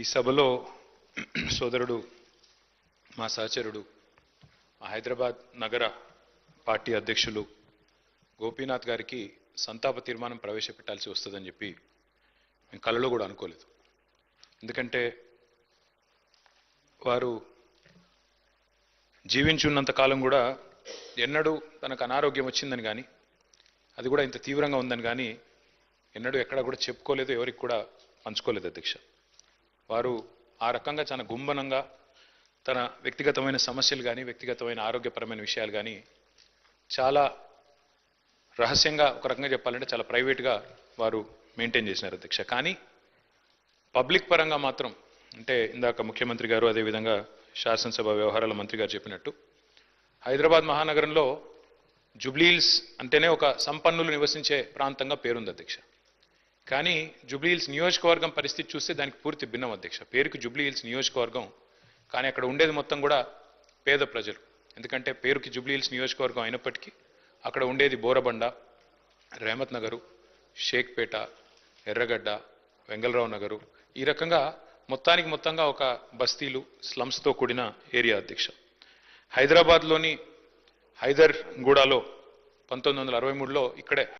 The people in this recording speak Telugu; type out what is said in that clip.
ఈ సభలో సోదరుడు మా సహచరుడు మా హైదరాబాద్ నగర పార్టీ అధ్యక్షులు గోపీనాథ్ గారికి సంతాప తీర్మానం ప్రవేశపెట్టాల్సి వస్తుందని చెప్పి మేము కలలో కూడా అనుకోలేదు. ఎందుకంటే వారు జీవించున్నంత కాలం కూడా ఎన్నడూ తనకు అనారోగ్యం వచ్చిందని కానీ అది కూడా ఇంత తీవ్రంగా ఉందని కానీ ఎన్నడూ ఎక్కడా కూడా చెప్పుకోలేదు ఎవరికి కూడా పంచుకోలేదు అధ్యక్ష. వారు ఆ రకంగా చాలా గుంభనంగా తన వ్యక్తిగతమైన సమస్యలు కానీ వ్యక్తిగతమైన ఆరోగ్యపరమైన విషయాలు కానీ చాలా రహస్యంగా ఒక రకంగా చెప్పాలంటే చాలా ప్రైవేట్గా వారు మెయింటైన్ చేసినారు అధ్యక్ష. కానీ పబ్లిక్ పరంగా మాత్రం అంటే ఇందాక ముఖ్యమంత్రి గారు అదేవిధంగా శాసనసభ వ్యవహారాల మంత్రి గారు చెప్పినట్టు హైదరాబాద్ మహానగరంలో జుబ్లీహిల్స్ అంటేనే ఒక సంపన్నులు నివసించే ప్రాంతంగా పేరుంది అధ్యక్ష. కానీ జుబ్లీహిల్స్ నియోజకవర్గం పరిస్థితి చూస్తే దానికి పూర్తి భిన్నం అధ్యక్ష. పేరుకి జుబ్లీహిల్స్ నియోజకవర్గం కానీ అక్కడ ఉండేది మొత్తం కూడా పేద ప్రజలు. ఎందుకంటే పేరుకి జుబ్లీహిల్స్ నియోజకవర్గం అయినప్పటికీ అక్కడ ఉండేది బోరబండ రేమత్ నగరు షేక్పేట ఎర్రగడ్డ వెంగళరావు నగరు. ఈ రకంగా మొత్తానికి మొత్తంగా ఒక బస్తీలు స్లమ్స్తో కూడిన ఏరియా అధ్యక్ష. హైదరాబాద్లోని హైదర్ గూడాలో పంతొమ్మిది వందల అరవై మూడులో ఇక్కడే